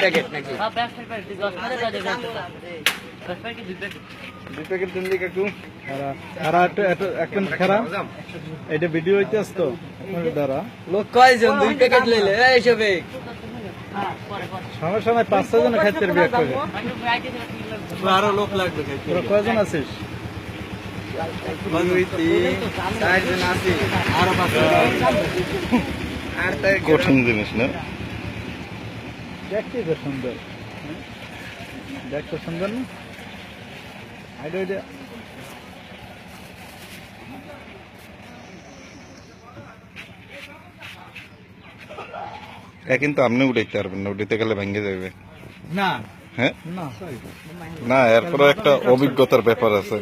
Packet নাকি? দুই packet দিন দিকে একটু খারা খারা। এটা ভিডিও দ্বারা। লোক কয়জন? দুই প্যাকেট লইলে। এই সবে। হ্যাঁ পরে পরে সমস্যা নাই পাঁচ ছয় জন খাইতে আরও লোক লাগবে কয়জন আছিস? কঠিন জিনিস না? দেখতে তো সুন্দর। দেখতে সুন্দর না? আইডা ওইটা কিন্তু আপনি উঠাইতে পারবেন না উঠাইতে গেলে ভেঙে যাবে না। হ্যাঁ? না না এরপরে একটা অভিজ্ঞতার ব্যাপার আছে।